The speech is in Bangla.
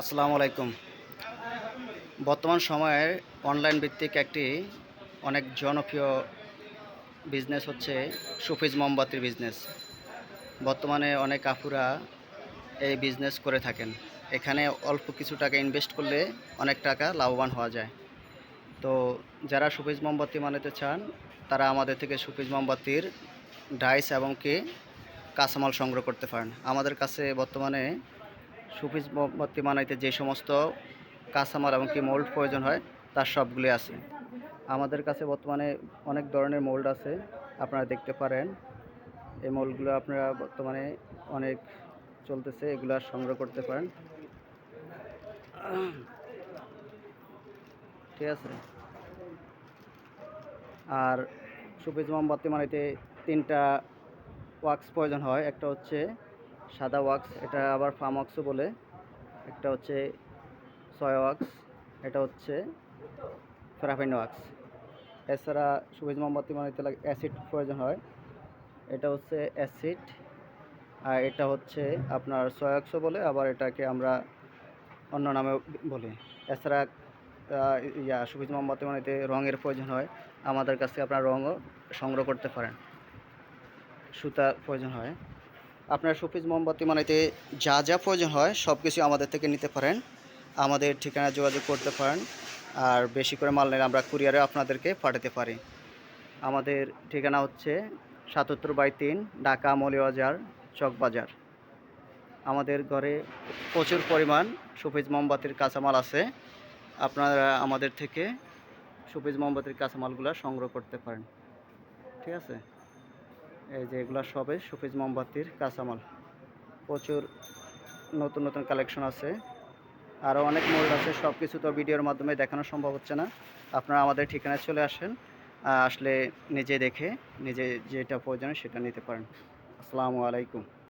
আসসালামু আলাইকুম। বর্তমান সময়ে অনলাইন ভিত্তিক একটি অনেক জনপ্রিয় বিজনেস হচ্ছে সুফিজ মোমবাতির বিজনেস বর্তমানে অনেক আপুরা এই বিজনেস করে থাকেন। এখানে অল্প কিছু টাকা ইনভেস্ট করলে অনেক টাকা লাভবান হওয়া যায়। তো যারা সুফিজ মোমবাতি বানাতে চান, তারা আমাদের থেকে সুফিজ মোমবাতির ডাইস এবং কি কাঁচামাল সংগ্রহ করতে পারেন। আমাদের কাছে বর্তমানে সুফিজ মোমবাতি বানাইতে যে সমস্ত কাঁচামাল এমনকি মোল্ড প্রয়োজন হয়, তার সবগুলি আছে। আমাদের কাছে বর্তমানে অনেক ধরনের মোল্ড আছে, আপনারা দেখতে পারেন। এই মোল্ডগুলো আপনারা বর্তমানে অনেক চলতেছে, এগুলো সংগ্রহ করতে পারেন। ঠিক আছে? আর সুফিজ মোমবাতি বানাইতে তিনটা ওয়াক্স প্রয়োজন হয়, একটা হচ্ছে সাদা ওয়াক্স এটা আবার ফার্ম ওয়াক্সও বলে। একটা হচ্ছে সয়া ওয়াক্স এটা হচ্ছে প্যারাফিন ওয়াক্স এছাড়া সুবিজ মোমবাতি বানাইতে লাগে অ্যাসিড প্রয়োজন হয়। এটা হচ্ছে অ্যাসিড আর এটা হচ্ছে আপনার সয়াক্সও বলে, আবার এটাকে আমরা অন্য নামেও বলি। এছাড়া ইয়া সুবিজ মোমবাতি বানাইতে রঙের প্রয়োজন হয়। আমাদের কাছে আপনার রঙও সংগ্রহ করতে পারেন। সুতার প্রয়োজন হয়। আপনার সুফিজ মোমবাতি বানাইতে যা যা প্রয়োজন হয় সব কিছু আমাদের থেকে নিতে পারেন। আমাদের ঠিকানা যোগাযোগ করতে পারেন। আর বেশি করে মাল নিলে আমরা কুরিয়ারে আপনাদেরকে পাঠাতে পারি। আমাদের ঠিকানা হচ্ছে সাতাত্তর বাই তিন, ঢাকা মৌলিবাজার চকবাজার। আমাদের ঘরে প্রচুর পরিমাণ সুফিজ মোমবাতির কাঁচামাল আছে। আপনারা আমাদের থেকে সুফিজ মোমবাতির কাঁচামালগুলো সংগ্রহ করতে পারেন। ঠিক আছে? এই যে এগুলো সবে সুফিজ মোমবাতির কাঁচামাল। প্রচুর নতুন নতুন কালেকশন আছে। আরও অনেক মোল্ড আছে সব কিছু তো ভিডিওর মাধ্যমে দেখানো সম্ভব হচ্ছে না। আপনারা আমাদের ঠিকানায় চলে আসেন আসলে নিজে দেখে, নিজে যেটা প্রয়োজন সেটা নিতে পারেন। আসসালামু আলাইকুম।